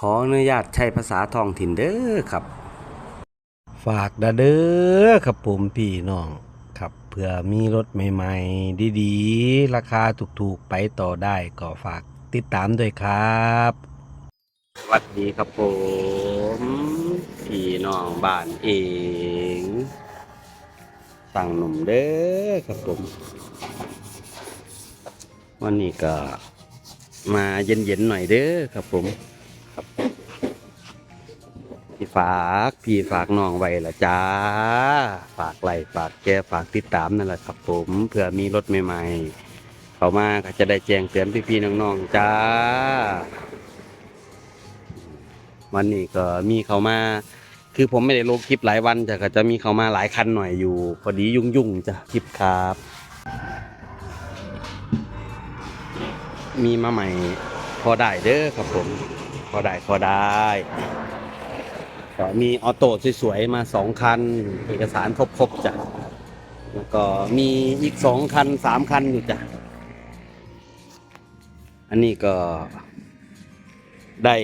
ขออนุญาตใช้ภาษาท้องถิ่นเด้อครับ ฝากดาเด้อครับผมพี่น้องครับเพื่อมีรถใหม่ๆ ดีๆ ราคาถูกๆ ไปต่อได้ก็ฝากติดตามด้วยครับ สวัสดีครับผม พี่น้องบ้านเอง สั่งหนุ่มเด้อครับผม วันนี้ก็มาเย็นๆหน่อยเด้อครับผม ครับพี่ฝากพี่ฝากน้องไว้ละจ้า ฝากไลค์ฝากแกฝากติดตามนั่นแหละครับ ผมเพื่อมีรถใหม่ ๆ เขามาก็จะได้แจ้งเตือนพี่ๆน้องๆจ้า วันนี้ก็มีเขามา คือผมไม่ได้ลงคลิปหลายวันแต่ก็จะมีเขามาหลายคันหน่อยอยู่พอดียุ่งๆจ้ะคลิปครับ มีมาใหม่พอได้เด้อครับผม อได้พอได้ก็มีออโต้สวยๆมาสองคัน เอกสารครบๆจ้ะแล้วก็มีอีกสองคันสามคันอยู่จ้ะ อันนี้ก็ได้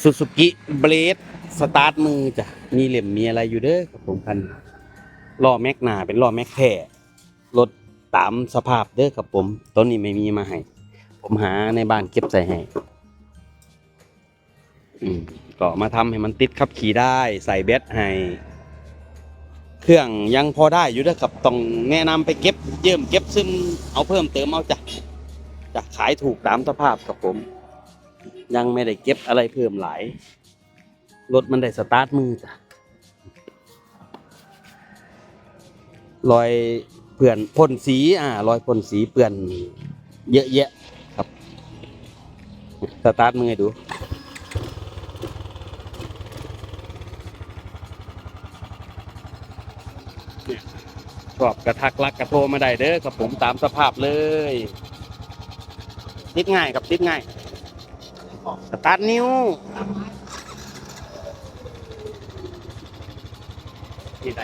ซูซูกิเบลดสตาร์ทมือจ้ะ มีเหลี่ยมมีอะไรอยู่เด้อครับผมคันล้อแม็กนาเป็นล้อแม็กแท้รถตามสภาพเด้อครับผม ต้นนี้ไม่มีมาให้ ผมหาในบ้านเก็บใส่ให้ ก็มาทำให้มันติดขับขี่ได้ใส่แบตให้ เครื่องยังพอได้อยู่เด้อครับต้องแนะนำไปเก็บเยิ่มเก็บซึมเอาเพิ่มเติมเอาจ้ะจะขายถูกตามสภาพครับผม ยังไม่ได้เก็บอะไรเพิ่มหลายรถมันได้สตาร์ทมือจ้ะรอยเปื่อนพ่นสีอ่ารอยพ่นสีเปื่อนเยอะแยะครับสตาร์ทมือให้ดู เนี่ย ชอบกระทักรักกระโทรมาได้เด้อครับผมตามสภาพเลยติดง่ายครับติดง่ายสตาร์ทนิ้วที่ไหน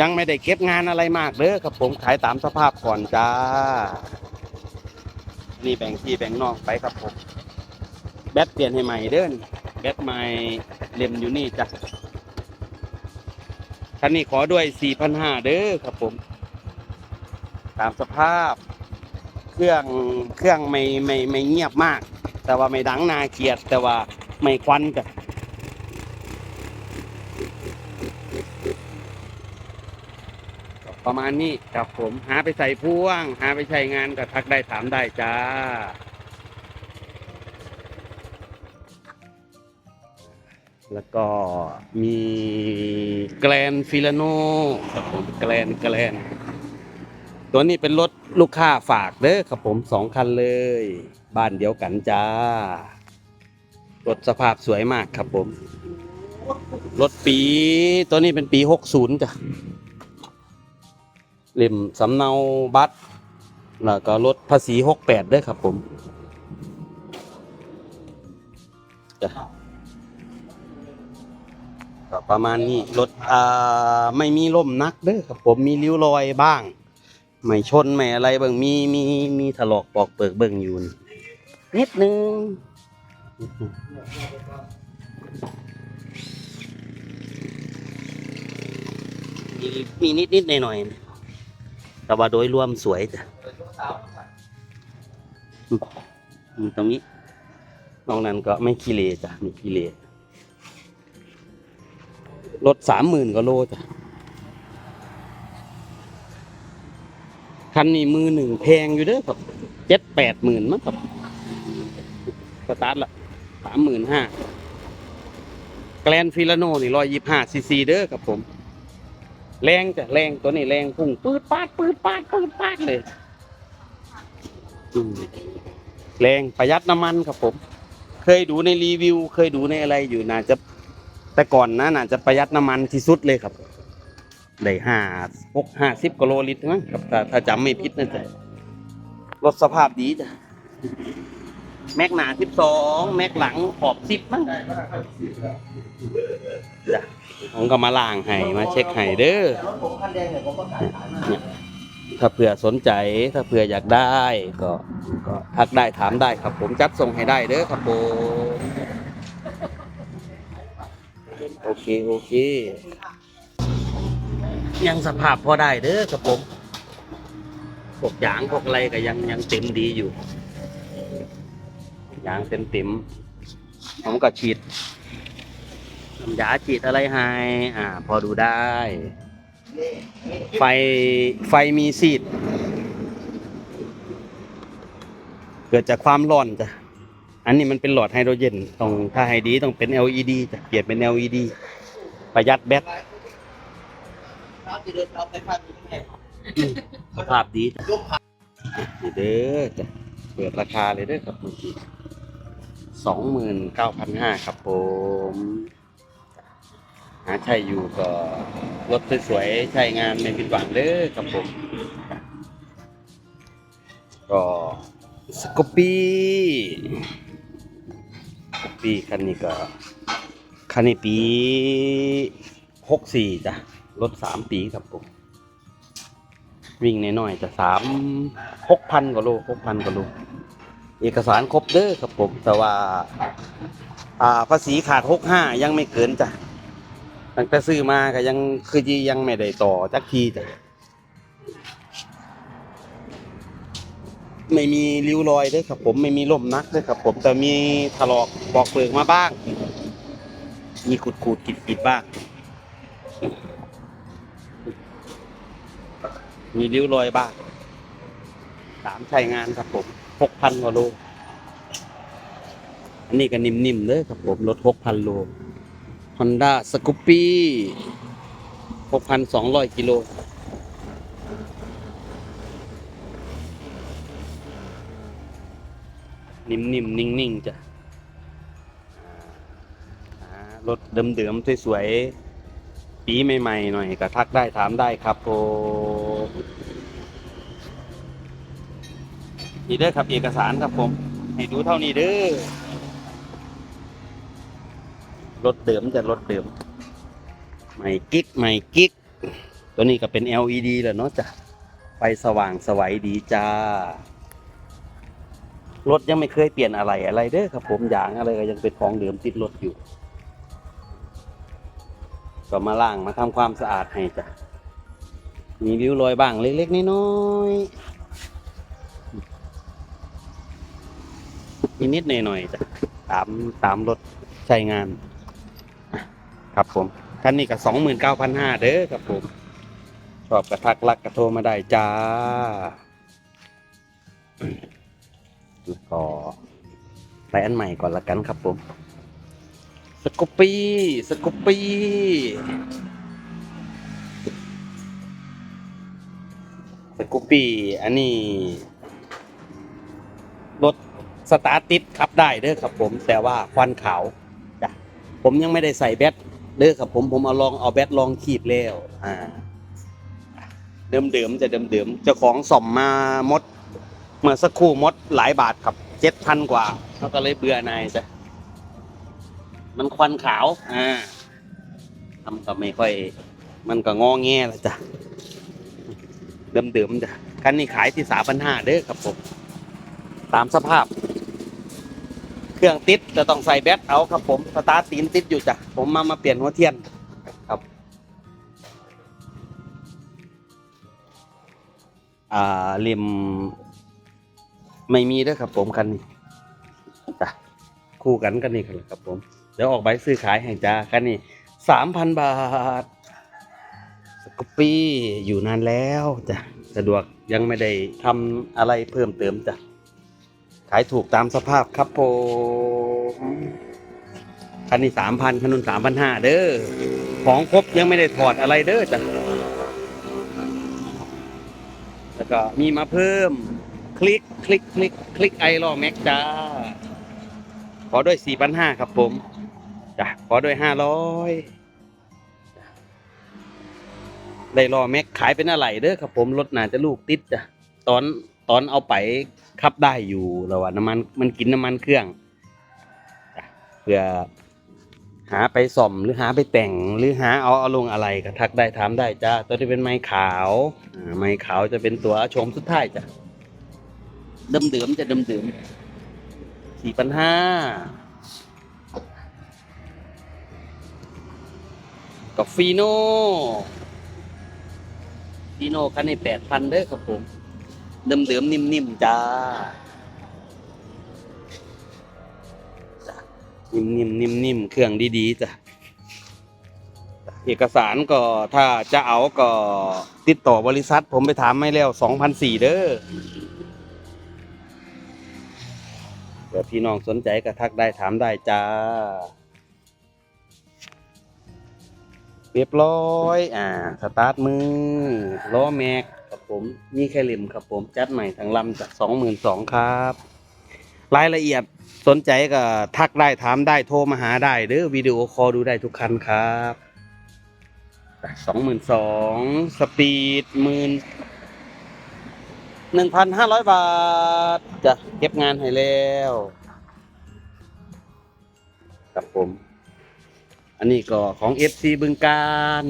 ยังไม่ได้เก็บงานอะไรมากเด้อครับผมขายตามสภาพก่อนจ้า นี่แบ่งที่แบ่งนอกไปครับผม แบตเปลี่ยนให้ใหม่เด้อ แบตใหม่เล่มอยู่นี่จ้ะคันนี้ขอด้วย4,500เด้อครับผม ตามสภาพ เครื่องเครื่องไม่ไม่ไม่เงียบมาก แต่ว่าไม่ดังนาเกียด แต่ว่าไม่ควันจ้ะประมาณนี้ครับผมหาไปใส่พ่วง หาไปใช้งานก็ทักได้ถามได้จ้า แล้วก็มีแกลนฟิลาโนครับผมแกลนแกลนตัวนี้เป็นรถลูกค้าฝากเด้อครับผมสองคันเลย บ้านเดียวกันจ้ารถสภาพสวยมากครับผม รถปี ตัวนี้เป็นปีหกศูนย์จ้ะเล่มสำเนาบัตรแล้วก็รถภาษีหกแปดด้วยครับผมจ้ะ ก็ประมาณนี้รถอ่าไม่มีล่มนักเด้อครับผมมีริ้วรอยบ้าง ไม่ชนไม่อะไรเบิ่งมีมีมีถลอกปอกเปิกเบิ่งอยู่นี่นิดนึงมีมีนิดนิดหน่อยหน่อยแต่ว่าโดยรวมสวยจ้ะตรงนี้นอกนั้นก็ไม่ขี้เลจ้ะไม่ขี้เล รถสามหมื่นกว่าโลจ้ะคันนี้มือหนึ่งแพงอยู่เด้อครับเจ็ดแปดหมื่นมั้งครับสตาร์ทละสามหมื่นห้าแกลนฟิลาโนนี่ร้อยยี่ห้าซีซีเด้อครับผม แรงจ้ะแรงตัวนี้แรงพุ่งปืดปาดปืดปาดปืดปาดเลยแรงประหยัดน้ำมันครับผม เคยดูในรีวิว เคยดูในอะไรอยู่น่าจะ แต่ก่อนนะน่าจะประหยัดน้ำมันที่สุดเลยครับได้ห้าหกห้าสิบกิโลลิตรมั้งครับถ้าถ้าจำไม่ผิดนะจ๊ะรถสภาพดีจ้ะแม็กหนาสิบสองแม็กหลังขอบสิบมั้งจ้ะผมก็มาล่างให้มาเช็คให้เด้อเนี่ยถ้าเผื่อสนใจถ้าเผื่ออยากได้ ก็ก็ทักได้ถามได้ครับ ผมจัดส่งให้ได้เด้อครับผม โอเค โอเค ยังสภาพพอได้เด้อครับผมพวกยางพวกอะไรก็ยังยังเต็มดีอยู่ยางเต็มเต็มผมก็ฉีดน้ำยาฉีดอะไรให้อ่า พอดูได้ ไฟไฟมีซีด เกิดจากความร้อนจ้ะ อันนี้มันเป็นหลอดไฮโดรเจนต้องถ้าให้ดีต้องเป็น LED จะเปลี่ยนเป็น LED ประหยัดแบตสภาพดีเด้อจะเปิดราคาเลยเด้อครับเมื่อกี้สองหมื่นเก้าพันห้าครับผมหาใช่อยู่ก็รถสวยๆใช้งานไม่ผิดหวังเด้อครับผม ก็สกอป ปีคันนี้ก็คันนี้ปีหกสี่จ้ะรถสามปีครับผม วิ่งน้อยๆจะสามหกพันกว่าโลหกพันกว่าโลเอกสารครบเด้อครับผม แต่ว่า อ่าภาษีขาดหกห้ายังไม่เกินจ้ะตั้งแต่ซื้อมาก็ยังคือจียังไม่ได้ต่อจักทีจ้ะ ไม่มีริ้วรอยด้วยครับผมไม่มีล่มนักด้วยครับผมแต่มีถลอกปอกเปลือกมาบ้าง มีขูดขูดกิดกิดบ้าง มีริ้วรอยบ้างสามใช้งานครับผมหกพันกว่าโลอันนี้ก็นิ่มๆเลยครับผมรถหกพันโล Honda s c o o p y 6,200กิโล นิ่มๆนิ่งๆจ้ะรถเดิมๆสวยๆปีใหม่ๆหน่อยก็ทักได้ถามได้ครับโอนี่เด้อครับเอกสารครับผม ให้ดูเท่านี้เด้อรถเดิมจะรถเดิมใหม่กิ๊กใหม่กิ๊กตัวนี้ก็เป็น LED แหละเนาะจ้ะไฟสว่างสวัยดีจ้า รถยังไม่เคยเปลี่ยนอะไรอะไรเด้อครับผมยางอะไรก็ยังเป็นของเดิมติดรถอยู่ก็มาล่างมาทำความสะอาดให้จ้ะมีริ้วรอยบ้างเล็ก ๆน้อยๆนิดๆหน่อยๆจ้ะตามตามรถใช้งาน ครับผมท่านนี้ก็สองหมื่นเก้าพันห้าเด้อครับผมชอบกระทักรักกระโทรมาได้จ้า แล้วก็ไปอันใหม่ก่อนละกันครับผม สกูปปี้สกูปปี้สกูปปี้ อันนี้รถสตาร์ทติดขับได้เด้อครับผม แต่ว่าควันขาวจ้ะผมยังไม่ได้ใส่แบตเด้อครับผมผมเอาลองเอาแบตลองขีดแล้ว อ่า เดิมๆจะเดิมๆเจ้าของส่อมมาหมด เมื่อสักครู่มดหลายบาทครับเจ็ดพันกว่าเขาก็เลยเบื่อนายจ้ะมันควันขาว อ่าทำก็ไม่ค่อย มันก็งอแงละจ้ะเดิมๆจ้ะคันนี้ขายที่สามพันห้าเด้อครับผมตามสภาพ เครื่องติดจะต้องใส่แบตเอาครับผมสตาร์ตีนติดอยู่จ้ะผมมามาเปลี่ยนหัวเทียนครับอ่าริม ไม่มีเด้วยครับผมคันนี้จ้ะคู่กันกันนี่ครับผม เดี๋ยวออกใบซื้อขายให้จ้าคันนี้สามพันบาทสกปปี้อยู่นานแล้วจ้ะสะดวกยังไม่ได้ทำอะไรเพิ่มเติมจ้ะขายถูกตามสภาพครับผมคันนี้สามพันคันนู้นสามพันห้าเด้อของครบยังไม่ได้ถอดอะไรเด้อจ้ะแล้วก็มีมาเพิ่ม ลิกคลิกคลิกคลิกไอรอแม็กจ้า ขอด้วยสี่พันห้าครับผมจ้ะขอด้วยห้าร้อยได้รอแม็กขายเป็นอะไรเด้อครับผมรถน่าจะลูกติดจ้ะตอนตอนเอาไปขับได้อยู่แล้วว่าน้ำมันมันกินน้ำมันเครื่องจ้ะเพื่อหาไปส่อมหรือหาไปแต่งหรือหาเอาเอาลงอะไรก็ทักได้ถามได้จ้าตัวที่เป็นไม้ขาวไม้ขาวจะเป็นตัวชมสุดท้ายจ้ะ เดิมเดิมจะเดิมเดิมสี่พันห้ากับฟีโน่ฟีโน่คันในแปดพันเด้อครับผม เดิมเดิมนิ่มๆจ้า นิ่มนิ่มนิ่มนิ่มๆเครื่องดีๆจ้ะเอกสารก็ถ้าจะเอาก็ติดต่อบริษัท ผมไปถามไม่แล้วสองพันสี่เด้อ เดี๋ยวพี่น้องสนใจก็ทักได้ถามได้จ้า เรียบร้อย อ่า สตาร์ทมือ ล้อแม็กครับผมมีแค่ริมครับผม จัดใหม่ทั้งลำจากสองหมื่นสองครับ รายละเอียดสนใจก็ทักได้ถามได้โทรมาหาได้หรือวิดีโอคอลดูได้ทุกคันครับสองหมื่นสองสปีดหมื่น หนึ่งพันห้าร้อยบาทจะเก็บงานให้แล้วครับผม อันนี้ก็ของ FC บึงการ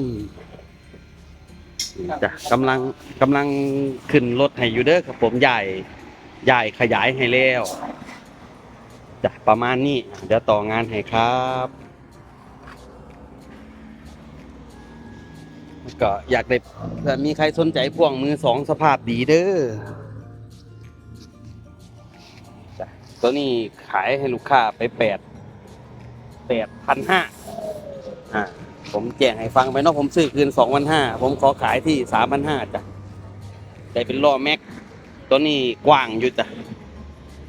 จะกำลังกำลังขึ้นรถให้อยู่เด้อครับผมใหญ่ใหญ่ขยายให้แล้วจะประมาณนี้ เดี๋ยวต่องานให้ครับ ก็อยากได้ถ้ามีใครสนใจพ่วงมือสองสภาพดีเด้อตัวนี้ขายให้ลูกค้าไปแปดแปดพันห้าอ่าผมแจ้งให้ฟังไปเนาะผมซื้อคืนสองพันห้าผมขอขายที่สามพันห้าจ้ะได้เป็นล้อแม็ก ตัวนี้กว้างอยู่จ้ะ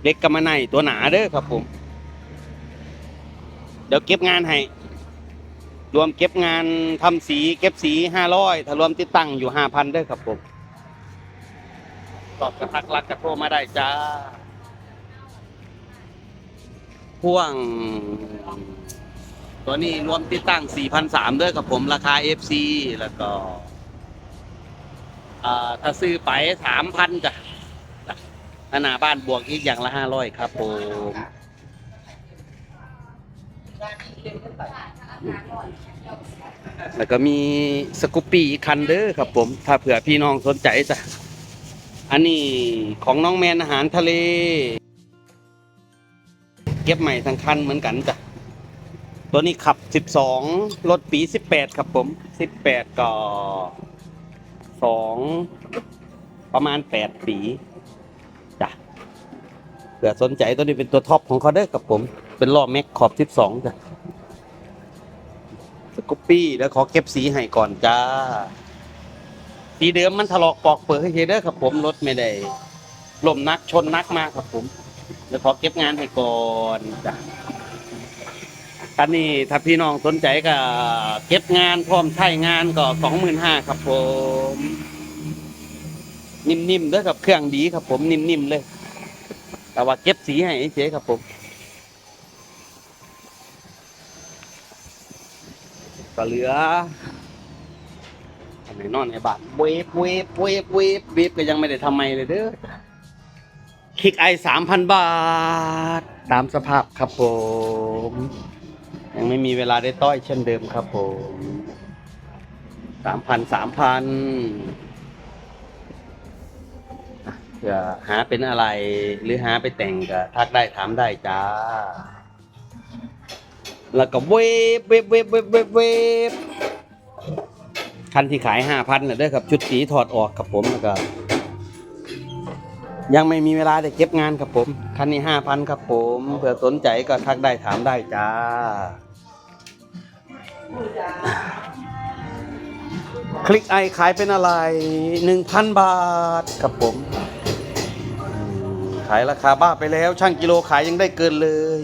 เล็กกำมะไนตัวหนาเด้อครับผม เดี๋ยวเก็บงานให้ รวมเก็บงานทำสีเก็บสีห้าร้อยถ้ารวมติดตั้งอยู่ห้าพันด้อครับผมตอบกระทักรักกระโทรมาได้จ้าพ่วง ตัวนี้รวมติดตั้ง4,300ด้วยครับผมราคา FC แล้วก็ถ้าซื้อไป3,000จ้ะหน้าบ้านบวกอีกอย่างละ500ครับผม แล้วก็มีสกูปปี้อีกคันเด้อครับผม ถ้าเผื่อพี่น้องสนใจจ้ะ อันนี้ของน้องแมนอาหารทะเล เก็บใหม่ทั้งคันเหมือนกันจ้ะ ตัวนี้ขับ 12 รถปี 18 ครับผม 18 ก็2ประมาณ 8 ปีจ้ะเผื่อสนใจตัวนี้เป็นตัวท็อปของเขาเด้อครับผม เป็นล้อแม็กขอบ 12 จ้ะ สกูปปี้แล้วขอเก็บสีให้ก่อนจ้า สีเดิมมันถลอกปอกเปิดให้เด้อครับผมรถไม่ได้ลมนักชนนักมากครับผมแล้วขอเก็บงานให้ก่อนจ้ะคันนี้ถ้าพี่น้องสนใจก็เก็บงานพร้อมใช้งานก็สองหมื่นห้าครับผม นิ่มๆเด้วยครับเครื่องดีครับผมนิ่มๆเลย แต่ว่าเก็บสีให้เฉยครับผม ก็เหลืออันไหนนอนในบานเวฟเวฟเวฟเวฟเวฟก็ยังไม่ได้ทำไมเลยเด้อคลิกไอสามพันบาท ตามสภาพครับผม ยังไม่มีเวลาได้ต้อยเช่นเดิมครับผมสามพันสามพันเผื่อหาเป็นอะไรหรือหาไปแต่งก็ทักได้ถามได้จ้า แล้วก็เวฟเวฟเวฟเวฟเวฟเวฟคันที่ขายห้าพันน่ะเด้อครับชุดสีถอดออกครับผมแล้วก็ยังไม่มีเวลาได้เก็บงานครับผม คันนี้ห้าพันครับผมเผื่อสนใจก็ทักได้ถามได้จ้า คลิกไอขายเป็นอะไรหนึ่งพันบาทครับผม ขายราคาบ้าไปแล้ว ช่างกิโลขายยังได้เกินเลย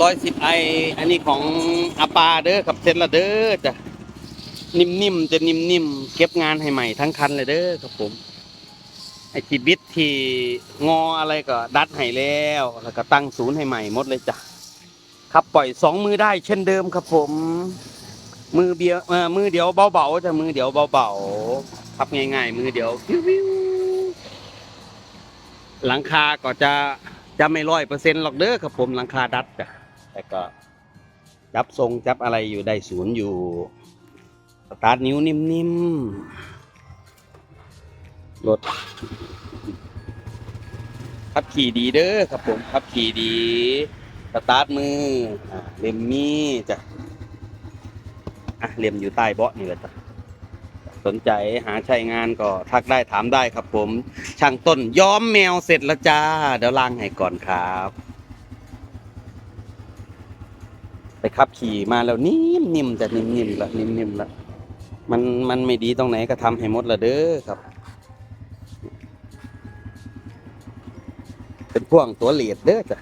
ร้อยสิบไออันนี้ของอาปาเด้อครับเซ็นละเด้อจ้ะนิ่มๆจะนิ่มๆเก็บงานให้ใหม่ทั้งคันเลยเด้อครับผม ไอทีบิดที่งออะไรก็ดัดให้แล้ว แล้วก็ตั้งศูนย์ให้ใหม่หมดเลยจ้ะครับปล่อยสองมือได้เช่นเดิมครับผม มือเบียวเออมือเดียวเบาๆแต่มือเดียวเบาๆพับง่าย ๆ มือเดียววิวหลังคาก็จะจะไม่ร้อยเปอร์เซ็นต์หรอกเด้อครับผมหลังคาดัดจ้ะ แต่ก็จับทรงจับอะไรอยู่ได้ศูนย์อยู่สตาร์ทนิ้วนิ่มๆรถขับขี่ดีเด้อครับผมขับขี่ดีสตาร์ทมืออ่าเล่มมี่จ้ะอะเล่มอยู่ใต้เบาะนี่แหละจ้ะสนใจหาใช้งานก็ทักได้ถามได้ครับผม ช่างต้นย้อมแมวเสร็จแล้วจ้า เดี๋ยวล้างให้ก่อนครับ ไปขับขี่มาแล้วนิ่มนิ่มๆจะนิ่มนิ่มๆละนิ่มนิ่มๆละมันมันไม่ดีตรงไหนก็ทำให้หมดละเด้อครับ เป็นพ่วงตัวเลดเด้อจ้ะ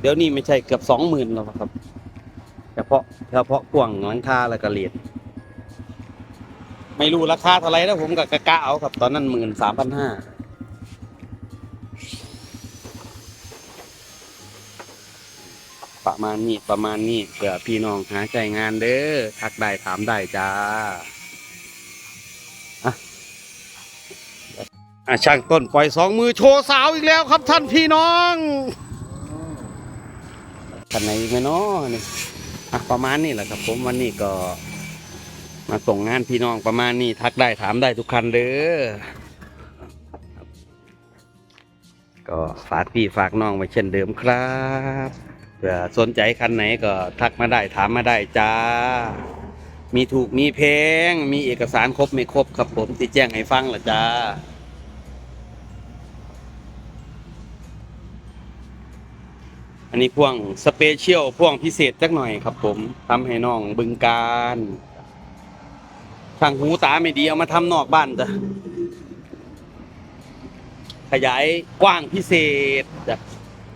เดี๋ยวนี้ไม่ใช่เกือบสองหมื่นแล้วครับเฉพาะเฉพาะพ่วงหลังคาแล้วก็เลดไม่รู้ราคาเท่าไรแล้วผมก็กะกะเอาครับ ตอนนั้นหมื่นสามพันห้า ประมาณนี้ประมาณนี้เผื่อพี่น้องหาใจงานเด้อทักได้ถามได้จ้าอะช่างต้นปล่อยสองมือโชว์สาวอีกแล้วครับท่านพี่น้องท่านไหนอีกไหมเนาะนี่อะประมาณนี้แหละครับ ผมวันนี้ก็ มาส่งงานพี่น้องประมาณนี้ทักได้ถามได้ทุกคันเด้อก็ฝากพี่ฝากน้องไว้เช่นเดิมครับ ผื่อสนใจคันไหนก็ทักมาได้ถามมาได้จ้า มีถูกมีแพง มีเอกสารครบไม่ครบครับผมที่แจ้งให้ฟังละจ้าอันนี้พ่วงสเปเชียลพ่วงพิเศษจักหน่อยครับผมทำให้น้องบึงการช่างหูตาไม่ดีเอามาทำนอกบ้านจ้ะขยายกว้างพิเศษจาก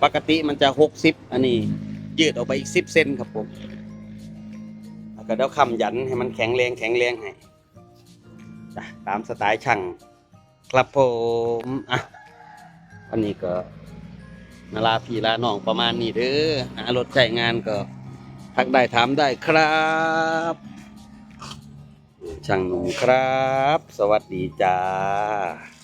ปกติมันจะหกสิบอันนี้ ยืดออกไปอีกสิบเซนครับผมแล้วก็เดี๋ยวคำยันให้มันแข็งแรงแข็งแรงให้จ้ะตามสไตล์ช่างครับผมอะวันนี้ก็มาลาพี่ลาน้องประมาณนี้เด้อหารถใช้งานก็ทักได้ถามได้ครับช่างหนุ่มครับ สวัสดีจ้า